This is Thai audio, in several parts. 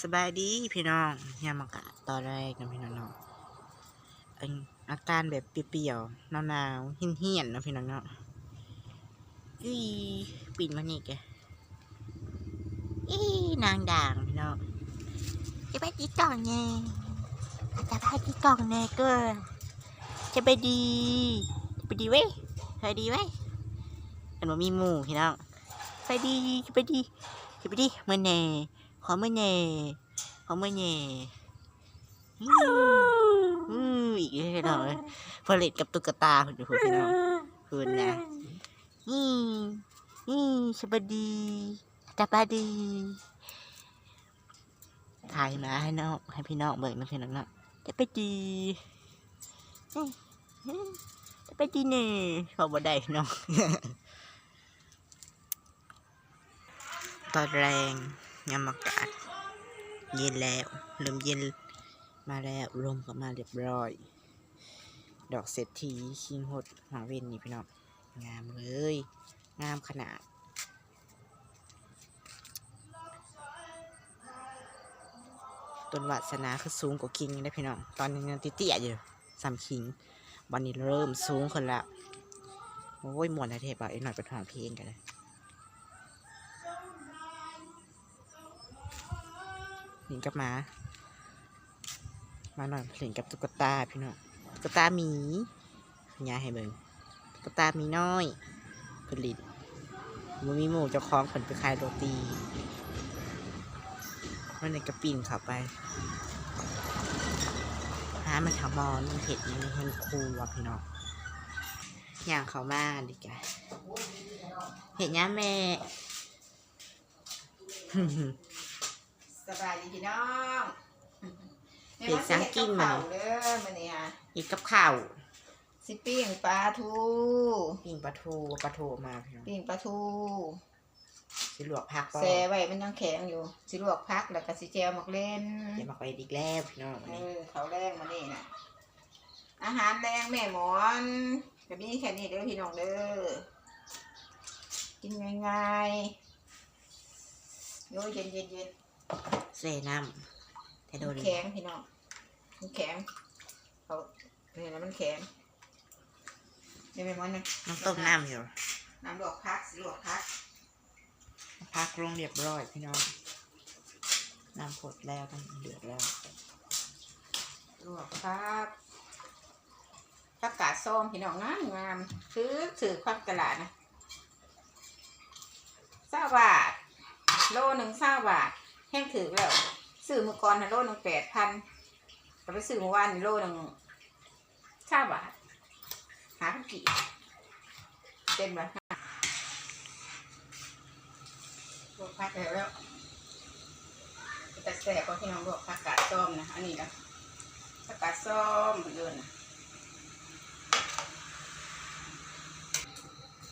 สบายดีพี่น้องยามอากาศตอนแรกนะพี่น้องเนาะอาการแบบเปรี้ยวๆหนาวๆเหี้ยนๆนะพี่น้องเนาะอีปิ่นมานี่แกอีนางด่างพี่น้องจะไปดีกล่องแน่จะไปดีกล่องแน่เก็จะไปดีจะไปดีเว้ยไปดีเว้ยกันว่ามีหมู่พี่น้องไปดีจะไปดีจะไปดีเมื่อแน่ ขอมือเน่ขอมือเน่อืมอืมอีกแล้วพี่น้องเอ้ยผลิตกับตุ๊กตาคุณดูพี่น้องคุณนะนี่นี่สวัสดีสวัสดีถ่ายมาให้น้องให้พี่น้องเบิกนะพี่น้องเนาะจะไปดีนี่จะไปดีเน่ขอบ่ได้พี่น้องตอนแรง ยามอากาศเย็นแล้วเริ่มเย็นมาแล้วลมก็มาเรียบร้อย ดอกเศรษฐีคิงหดหวังเวนนี่พี่น้องงามเลย งามขนาดต้นวัสนาคือสูงกว่าคิงนะพี่น้อง ตอนนี้ยังเตี้ยอยู่สามคิงวันนี้เริ่มสูงขึ้นแล้ว โอ้ยมวนนะเทปอะอีกหน่อยไปถามเพลงกันเลย ห ลิงกับหมา มาหน่อยหลิงกับตุ๊กตาพี่น้องตุ๊กตาหมียาให้เบิ่งตุ๊กตาหมีน้อยผลิตมันมีหมูเจ้าของผลไปขายโรตีมันในกระปิ่นเข้าไปหามันถามอนมันเห็ดมันเห็นคูว่ะพี่น้องอย่างเขามาดิแกเห็ดย่าแม่ บายดีพี่น้องเปลี่ยนสังกินมาเด้อมันนี่ฮะเห็ดกับข้าวสิปิ้งปลาทูปิ้งปลาทูปลาทูมาพี่น้องปิ้งปลาทูสิลวกผักก็แซ่ไว้มันยังแข็งอยู่ สิลวกพักแล้วก็สิแจวหมักเล่นเดี๋ยวมาไปอีกแล้วพี่น้องวันเอนี้อเขาวแรงมานี่น่ะอาหารแรงแม่หมอนแบบนี้แค่นี้เด้อพี่น้องเด้อกินง่ายๆโอ้ยเย็นเย็นเย็น เซน้ำแต่โดนแข็งพี่น้องมันแข็งเขาเนี่ยนะมันแข็งเดี๋ยวแม่หมอนนะน้ำต้มน้ำอยู่ น้ำลวกพักสิลวกพัก พักลงเรียบร้อยพี่น้อง น้ำผดแล้วน้ำเดือดแล้ว ลวกพักผักกาดส้มพี่น้องงามงามซื้อถือความตลาดนะเศร้าบาท โลหนึ่งเศร้าบาท แห้งถือแล้วซื้อเมื่อก่อนนะโลหนึ่งแปดพันแต่ไปซื้อเมื่อวานนี่โลหนึ่งเศร้าบาทหาพันกี่เต็มเลยลวกพักแล้วแล้วแต่แสบก็พี่น้องลวกผักกาดส้มนะอันนี้นะผักกาดส้มเหมือนเดิมนะ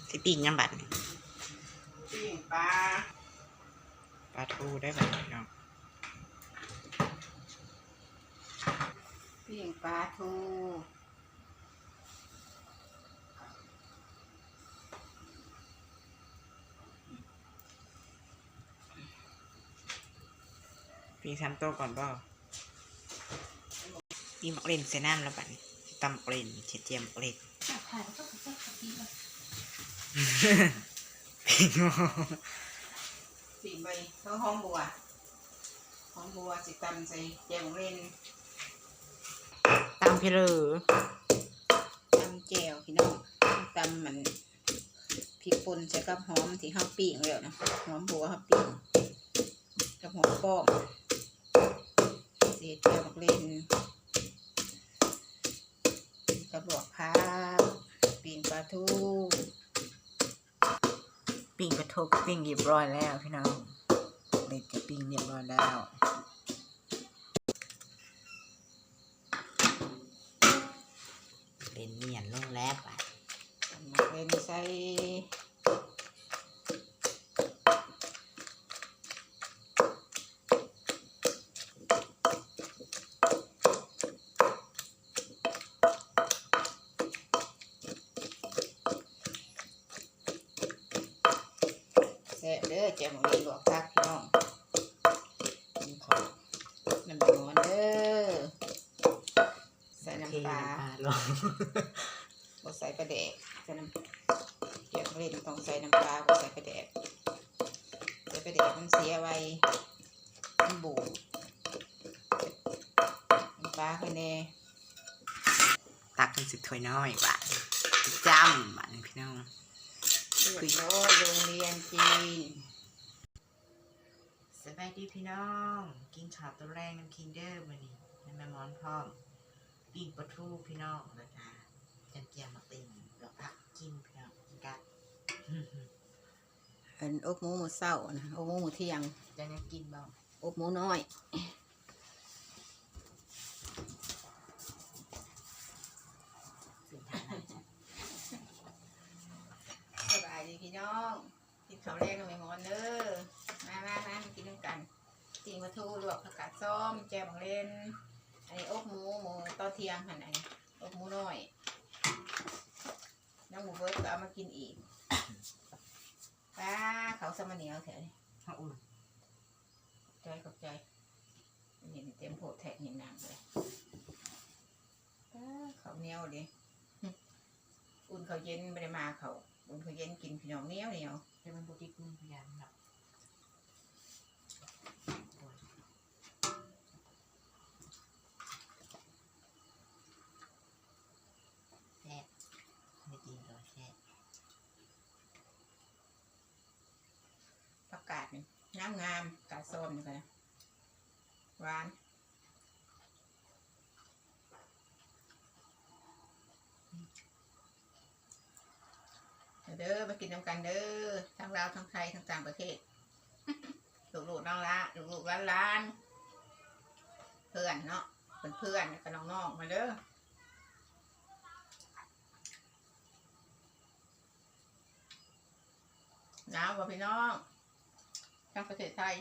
สิปิ้งยำบัดนี่ปิ้งปลา ปลาทูได้แบบพี่น้องปิ้งปลาทูปิ้งซ้ำโต๊ะก่อนเปล่าปิ้งหมักเล่นเซน้ำแล้วบัดนี้ตำหมักเล่นเชียเจียมหมักเล่นปิ้ง หม้อปิ้งใบเท่าหอมบัวหอมบัวสิตำใส่แจวเล่นตำพี่เลอตำแจวพี่น้องตำมันพริกป่นใส่กับหอมที่ห้าปิ้งแล้วนะหอมบัวห้าปิ้งกับหอมป้อมเสียแจวเล่นกับลวกผักปิ้งปลาทู ปิ้งปลาทูก็ปิ้งเรียบร้อยแล้วพี่น้อง เล็ดก็ปิ้งเรียบร้อยแล้วเป็นเมียนลงแล้วอะมักเล่นใส่แซ่บเด้อแจ่มูเล่นลวกผักพี่น้องกินข้าว เนาะบดใส่กระเดกใส่น้ำเดี๋ยวเล่นต้องใส่น้ำปลาบดใส่กระเดกใส่กระเดกมันเสียไว้มันบูดน้ำปลาคือแน่ตักกันสิถ้วยน้อยว่ะจำบ้านพี่น้องเรียบร้อยโรงเรียนจีนสบายดีพี่น้อง กินข้าวตัวแรงน้ำคิงเดอร์วันนี้น้ำแม่มอนพร้อม ปิ้งปลาทูพี่น้องแล้วก็จำเจียมมาติ่งแล้วพักกินพี่น้องกินกันอันอบหมูหมูเศร้านะอบหมูหมูเที่ยงจะยังกินบ้างอบหมูน้อยสิ่งทางนั้นสบายดีพี่น้องกินข้าวแรกน้องไม่มอนเด้อมามามามากินด้วยกันกินมาทูลวกผักกาดส้มแจวบังเลน อันนี้อบหมูหมูตอนเที่ยงหันไหนอบหมูน้อยน้ำหมูเบิร์ดก็เอามากินอีกป้าเขาวสมะเหนียวแถวนี้ข้าวอุ่นใจขอบใจเห็นเต็มโพดแทกเห็นน้ำเลยป้าเขาวเหนียวดิหึอุ่นเขาวเย็นไม่ได้มาเขาอุ่นเขาวเย็นกินพี่น้องเหนียวเหนียวจะเป็นโปรตีนพยายามหนักแซ่บไม่กินก็แซ่บ ผักกาดนี่ งามงามกาดส้มนี่กันะหวานเด้อมากินน้ำกันเด้อทั้งลาวทั้งไทยทั้งต่างประเทศลูกๆน้องละลูกๆล้านๆเพื่อนเนาะเพื่อนเพื่อนกับน้องๆมาเด้อหนาวกว่าพี่น้อง ทั้งประเทศไทย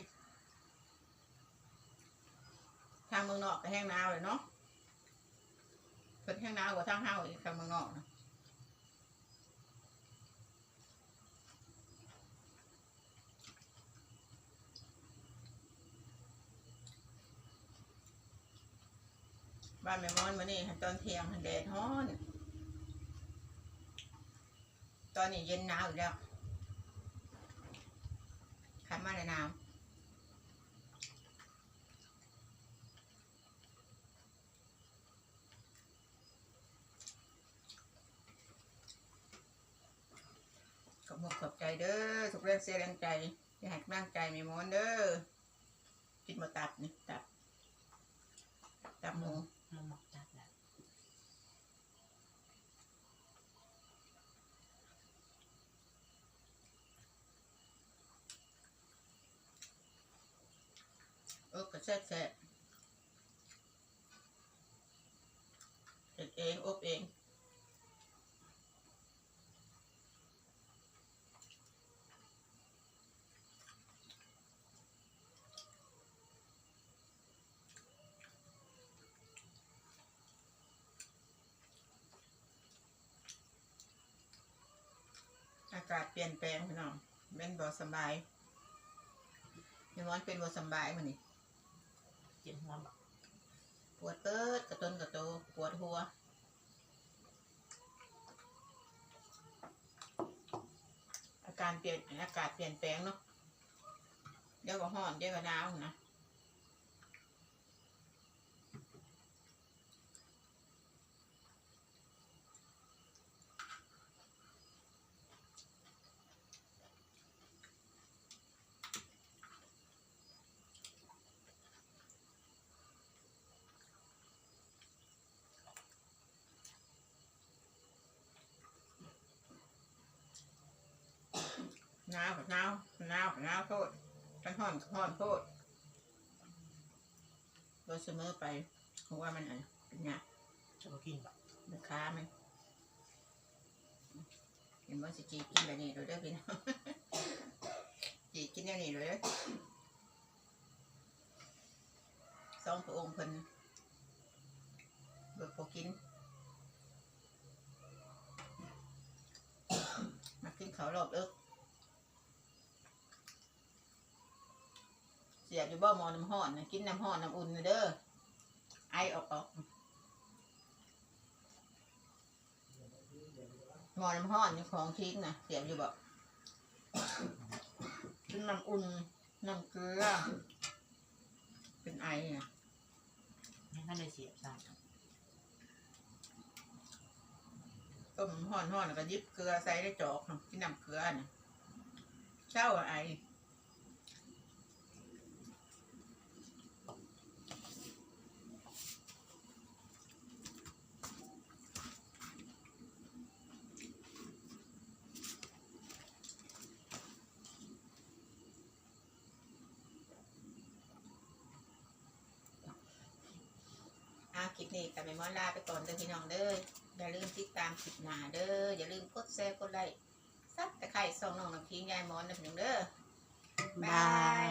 ทางเมืองนอกก็แห้งนาวเลยเนาะเพิ่นแห้งนาวกว่าทางเฮาอีกทางเมืองนอกนะบ้านแม่มอนมานี่ตอนเที่ยงแดดฮ้อน ตอนนี้เย็นหนาวอีกแล้ว ขับมาเลยหนาวขอบคุณขอบใจเด้อทุกเรื่องเสียแรงใจอย่าห้กำลังใจม่มอนเด้อกินมาตับนี่ตับตับหมู หมกจัดนะ เอก็แซ่บแซ่บเฮ็ดเอง อบเองอากาศเปลี่ยนแปลงพี่น้องเป็นบ่สบายแม่มอนเป็นบ่สบายมื้อนี้ เจ็บหัวปวดเปิดกระต้นกระโตปวดหัวอาการเปลี่ยนอากาศเปลี่ยนแปลงเนาะเดี๋ยวก็ห้อนเดี๋ยวก็หนาวนะ นาวกับหนาวหนาวกับหนาวโทษกันร้อนกับร้อนโทษโดยเสมอไปเพราะว่ามันอะไรเป็นไงจะมากินบักมันค้ามันเห็นว่าสิจีกินแบบนี้เลยเด้อพี่น้องจีกินแบบนี้เลยเด้อสองพระองค์เพิ่นเบิกพอกินมากินเขาวรอบเอิกเสี ยบอยู่บ่หมอน้ำห้อนนะกินน้ำห้อนน้ำอุ่นนะเด้อไอออกออกหมอน้ำห้อนอยู่ของทิ้งนะเสียบอยู่บ่กินน้ำอุ่นน้ำเกลือ เป็นไอนะนี่ก็เลยเสียบใส่ต้มห่อนห่อนๆแล้วก็ยิบเกลือใส่ได้จอกเนาะกินน้ำเกลือนะเช้าไอ ลิปนี้กับแม่หมอลาไปก่อนเด้อพี่น้องเด้ออย่าลืมติดตามคลิปหน้าเด้ออย่าลืมกดแชร์กดไลค์ซับตะไคร่ส่องน้องน้ำพิงยายหมอนนะพี่น้องเด้อบาย